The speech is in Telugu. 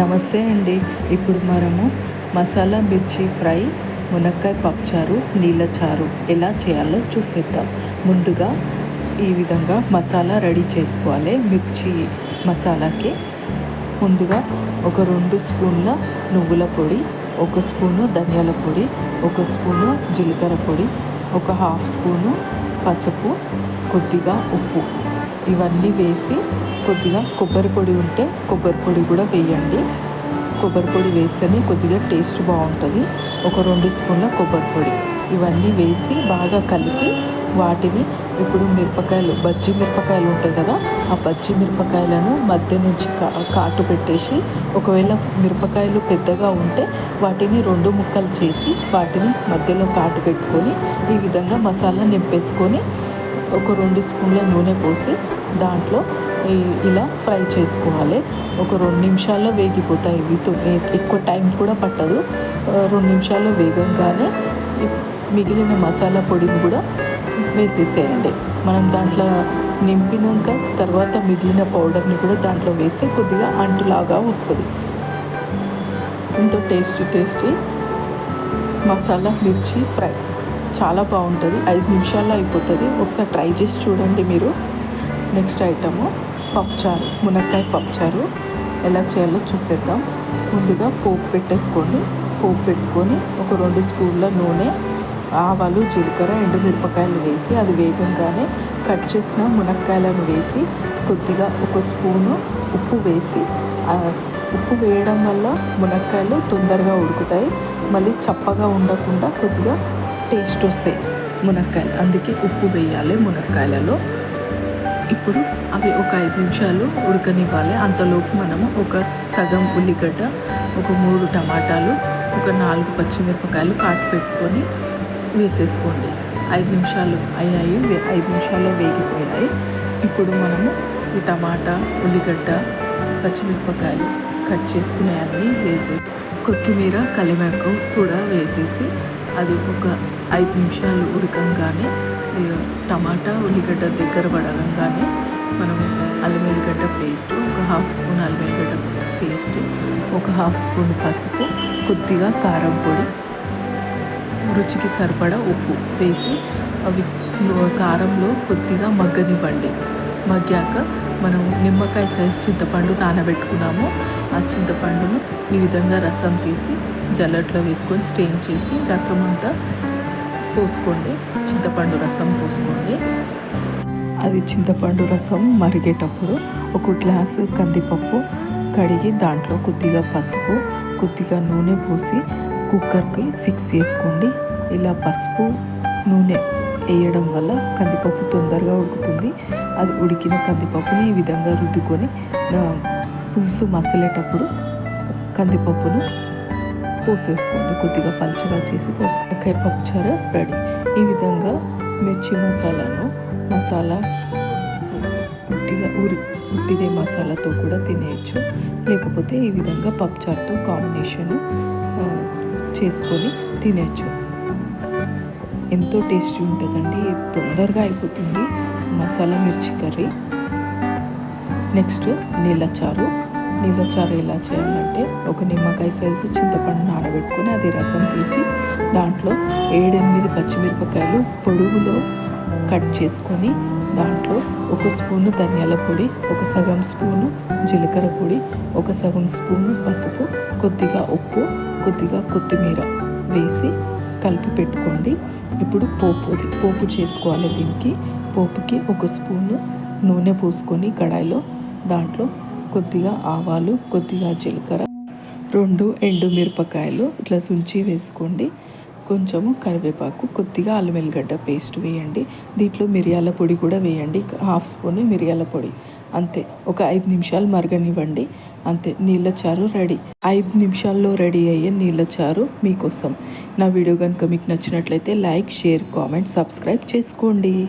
నమస్తే అండి. ఇప్పుడు మనము మసాలా మిర్చి ఫ్రై మునక్కాయ పప్పుచారు నీళ్ళ చారు ఎలా చేయాలో చూసేద్దాం. ముందుగా ఈ విధంగా మసాలా రెడీ చేసుకోవాలి. మిర్చి మసాలాకి ముందుగా ఒక రెండు స్పూన్ల నువ్వుల పొడి ఒక స్పూను ధనియాల పొడి ఒక స్పూను జీలకర్ర పొడి ఒక హాఫ్ స్పూను పసుపు కొద్దిగా ఉప్పు. ఇవన్నీ వేసి కొద్దిగా కొబ్బరి పొడి ఉంటే కొబ్బరి పొడి కూడా వేయండి. కొబ్బరి పొడి వేస్తేనే కొద్దిగా టేస్ట్ బాగుంటుంది. ఒక రెండు స్పూన్ల కొబ్బరి పొడి. ఇవన్నీ వేసి బాగా కలిపి వాటిని ఇప్పుడు మిరపకాయలు బజ్జి మిరపకాయలు ఉంటాయి కదా ఆ బజ్జి మిరపకాయలను మధ్య నుంచి కా కాటు పెట్టేసి ఒకవేళ మిరపకాయలు పెద్దగా ఉంటే వాటిని రెండు ముక్కలు చేసి వాటిని మధ్యలో కాటు పెట్టుకొని ఈ విధంగా మసాలా నింపేసుకొని ఒక రెండు స్పూన్ల నూనె పోసి దాంట్లో ఇలా ఫ్రై చేసుకోవాలి. ఒక రెండు నిమిషాల్లో వేగిపోతాయి. ఇవి ఎక్కువ టైం కూడా పట్టదు. రెండు నిమిషాల్లో వేగంగానే మిగిలిన మసాలా పొడిని కూడా వేసేసేయండి. మనం దాంట్లో నింపినాక తర్వాత మిగిలిన పౌడర్ని కూడా దాంట్లో వేస్తే కొద్దిగా అంటులాగా వస్తుంది. ఎంతో టేస్టీ టేస్టీ మసాలా మిర్చి ఫ్రై. చాలా బాగుంటుంది. ఐదు నిమిషాల్లో అయిపోతుంది. ఒకసారి ట్రై చేసి చూడండి మీరు. నెక్స్ట్ ఐటము పప్పుచారు మునక్కాయ పప్పుచారు. ఎలా చేయాలో చూసేద్దాం. ముందుగా పోపు పెట్టేసుకోండి. పోపు పెట్టుకొని ఒక రెండు స్పూన్ల నూనె ఆవాలు జీలకర్ర ఎండుమిరపకాయలు వేసి అది వేగంగానే కట్ చేసిన మునక్కాయలను వేసి కొద్దిగా ఒక స్పూను ఉప్పు వేసి ఉప్పు వేయడం వల్ల మునక్కాయలు తొందరగా ఉడుకుతాయి. మళ్ళీ చప్పగా ఉండకుండా కొద్దిగా టేస్ట్ వస్తాయి మునక్కాయలు. అందుకే ఉప్పు వేయాలి మునక్కాయలలో. ఇప్పుడు అవి ఒక ఐదు నిమిషాలు ఉడకనివ్వాలి. అంతలోపు మనము ఒక సగం ఉల్లిగడ్డ ఒక మూడు టమాటాలు ఒక నాలుగు పచ్చిమిరపకాయలు కాటు పెట్టుకొని వేసేసుకోండి. ఐదు నిమిషాలు అయ్యాయి. ఐదు నిమిషాల్లో వేగిపోయాయి. ఇప్పుడు మనము ఈ టమాటా ఉల్లిగడ్డ పచ్చిమిరపకాయలు కట్ చేసుకునే అన్నీ వేసే కొత్తిమీర కలిమాకు కూడా వేసేసి అది ఒక ఐదు నిమిషాలు ఉడకంగానే టమాటా ఉల్లిగడ్డ దగ్గర పడగానే మనం అల్లం వెల్లిగడ్డ పేస్ట్ ఒక హాఫ్ స్పూన్ అల్లం వెల్లిగడ్డ పేస్ట్ ఒక హాఫ్ స్పూన్ పసుపు కొద్దిగా కారం పొడి రుచికి సరిపడా ఉప్పు వేసి అవి కారంలో కొద్దిగా మగ్గనివ్వండి. మగ్గాక మనం నిమ్మకాయ సైజ్ చింతపండు నానబెట్టుకున్నాము. ఆ చింతపండును ఈ విధంగా రసం తీసి జల్లట్లో వేసుకొని స్టెయిన్ చేసి రసం అంతా పోసుకోండి. చింతపండు రసం పోసుకోండి. అది చింతపండు రసం మరిగేటప్పుడు ఒక గ్లాసు కందిపప్పు కడిగి దాంట్లో కొద్దిగా పసుపు కొద్దిగా నూనె పోసి కుక్కర్కి ఫిక్స్ చేసుకోండి. ఇలా పసుపు నూనె వేయడం వల్ల కందిపప్పు తొందరగా ఉడుకుతుంది. అది ఉడికిన కందిపప్పుని ఈ విధంగా రుద్దుకొని పులుసు మసలేటప్పుడు కందిపప్పును పోసేసుకోండి. కొద్దిగా పల్చగా చేసి పోసుకోండి. పప్పుచారు రెడీ. ఈ విధంగా మిర్చి మసాలాను మసాలా ఉట్టిగా ఉరి ఉట్టిదే మసాలాతో కూడా తినేయచ్చు. లేకపోతే ఈ విధంగా పప్పుచారుతో కాంబినేషన్ చేసుకొని తినేయచ్చు. ఎంతో టేస్టీ ఉంటుందండి. ఇది తొందరగా అయిపోతుంది. మసాలా మిర్చి కర్రీ. నెక్స్ట్ నీళ్ళ చారు. నీళ్ళ చారు ఎలా చేయాలంటే ఒక నిమ్మకాయ సైజు చింతపండు నానబెట్టుకొని అది రసం తీసి దాంట్లో ఏడెనిమిది పచ్చిమిరపకాయలు పొడుగులో కట్ చేసుకొని దాంట్లో ఒక స్పూను ధనియాల పొడి ఒక సగం స్పూను జీలకర్ర పొడి ఒక సగం స్పూను పసుపు కొద్దిగా ఉప్పు కొద్దిగా కొత్తిమీర వేసి కలిపి పెట్టుకోండి. ఇప్పుడు పోపు పోపు చేసుకోవాలి దీనికి. పోపుకి ఒక స్పూను నూనె పోసుకొని కడాయిలో దాంట్లో కొద్దిగా ఆవాలు కొద్దిగా జీలకర్ర రెండు ఎండు మిరపకాయలు ఇట్లా సుంచి వేసుకోండి. కొంచెము కరివేపాకు కొద్దిగా అల్లం వెల్లిగడ్డ పేస్ట్ వేయండి. దీంట్లో మిరియాల పొడి కూడా వేయండి. హాఫ్ స్పూన్ మిరియాల పొడి. అంతే. ఒక ఐదు నిమిషాలు మరగనివ్వండి. అంతే. నీళ్ళ చారు రెడీ. ఐదు నిమిషాల్లో రెడీ అయ్యే నీళ్ళ చారు మీకోసం. నా వీడియో కనుక మీకు నచ్చినట్లయితే లైక్ షేర్ కామెంట్ సబ్స్క్రైబ్ చేసుకోండి.